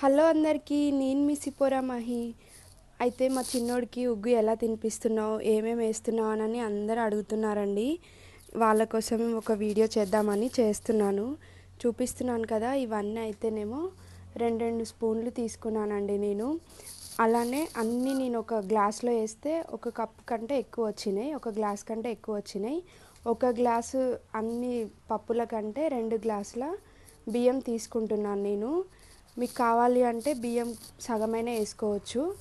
Hello అందరికీ నేను మీ సిపోరా మహి. అయితే మా చిన్నోడికి ఉగ్గు ఎలా తినిపిస్తున్నావు ఏమేమి వేస్తున్నావు అని అందరూ అడుగుతున్నారండి. వాళ్ళ కోసం ఒక వీడియో చేద్దామని చేస్తున్నాను. చూపిస్తున్నాను కదా ఇవన్నీ అయితేనేమో రెండు రెండు స్పూన్లు తీసుకున్నానండి నేను. అలానే అన్నీ నేను ఒక గ్లాస్లో వేస్తే ఒక కప్ కంటే ఎక్కువ వచ్చినాయి ఒక గ్లాస్ కంటే ఎక్కువ వచ్చినాయి. ఒక గ్లాసు అన్ని పప్పుల కంటే రెండు గ్లాసుల బియ్యం తీసుకుంటున్నాను నేను. మీకు కావాలి అంటే బియ్యం సగమైనా వేసుకోవచ్చు.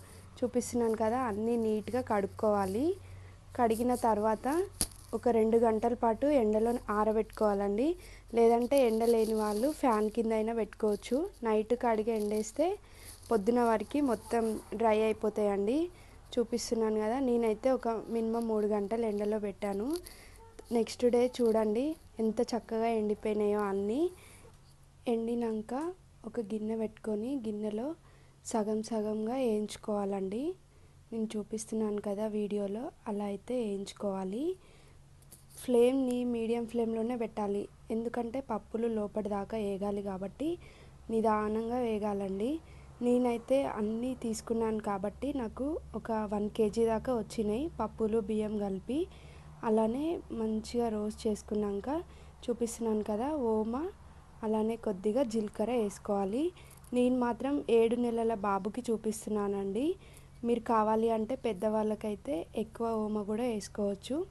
చూపిస్తున్నాను కదా అన్నీ నీట్గా కడుక్కోవాలి. కడిగిన తర్వాత ఒక రెండు గంటల పాటు ఎండలో ఆరబెట్టుకోవాలండి. లేదంటే ఎండ లేని వాళ్ళు ఫ్యాన్ కింద అయినా పెట్టుకోవచ్చు. నైట్ కడిగి ఎండేస్తే పొద్దున వరకు మొత్తం డ్రై అయిపోతాయండి. చూపిస్తున్నాను కదా నేనైతే ఒక మినిమం మూడు గంటలు ఎండలో పెట్టాను. నెక్స్ట్ డే చూడండి ఎంత చక్కగా ఎండిపోయినాయో అన్నీ. ఎండినాక ఒక గిన్నె పెట్టుకొని గిన్నెలో సగం సగంగా వేయించుకోవాలండి. నేను చూపిస్తున్నాను కదా వీడియోలో అలా అయితే వేయించుకోవాలి. ఫ్లేమ్ని మీడియం ఫ్లేమ్లోనే పెట్టాలి. ఎందుకంటే పప్పులు లోపటి దాకా వేగాలి కాబట్టి నిదానంగా వేగాలండి. నేనైతే అన్నీ తీసుకున్నాను కాబట్టి నాకు ఒక వన్ కేజీ దాకా వచ్చినాయి పప్పులు బియ్యం కలిపి. అలానే మంచిగా రోస్ట్ చేసుకున్నాక చూపిస్తున్నాను కదా ఓమా అలానే కొద్దిగా జీలకర్ర వేసుకోవాలి. నేను మాత్రం ఏడు నెలల బాబుకి చూపిస్తున్నానండి. మీరు కావాలి అంటే పెద్దవాళ్ళకైతే ఎక్కువ ఓమ కూడా వేసుకోవచ్చు.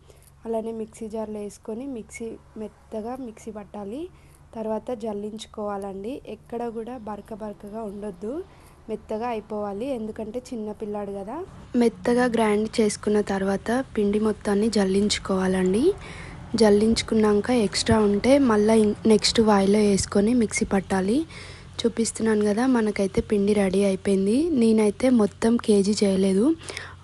అలానే మిక్సీ జార్లో వేసుకొని మిక్సీ మెత్తగా మిక్సీ పట్టాలి. తర్వాత జల్లించుకోవాలండి. ఎక్కడ కూడా బరక బరకగా ఉండొద్దు. మెత్తగా అయిపోవాలి. ఎందుకంటే చిన్న పిల్లాడు కదా. మెత్తగా గ్రైండ్ చేసుకున్న తర్వాత పిండి మొత్తాన్ని జల్లించుకోవాలండి. జల్లించుకున్నాక ఎక్స్ట్రా ఉంటే మళ్ళీ నెక్స్ట్ వాయిలో వేసుకొని మిక్సీ పట్టాలి. చూపిస్తున్నాను కదా మనకైతే పిండి రెడీ అయిపోయింది. నేనైతే మొత్తం కేజీ చేయలేదు.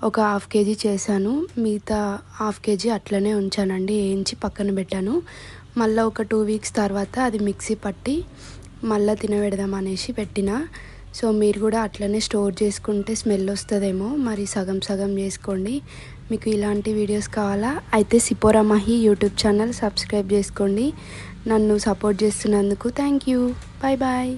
ఒక హాఫ్ కేజీ చేశాను. మిగతా హాఫ్ కేజీ అట్లనే ఉంచానండి వేయించి పక్కన పెట్టాను. మళ్ళీ ఒక టూ వీక్స్ తర్వాత అది మిక్సీ పట్టి మళ్ళీ తినబెడదాం అనేసి పెట్టిన. సో మీరు కూడా అట్లనే స్టోర్ చేసుకుంటే స్మెల్ వస్తుందేమో. మరి సగం సగం చేసుకోండి. మీకు ఇలాంటి వీడియోస్ కావాలా? అయితే సిపోరా మహి యూట్యూబ్ ఛానల్ సబ్స్క్రైబ్ చేసుకోండి. నన్ను సపోర్ట్ చేస్తున్నందుకు థ్యాంక్ యూ. Bye bye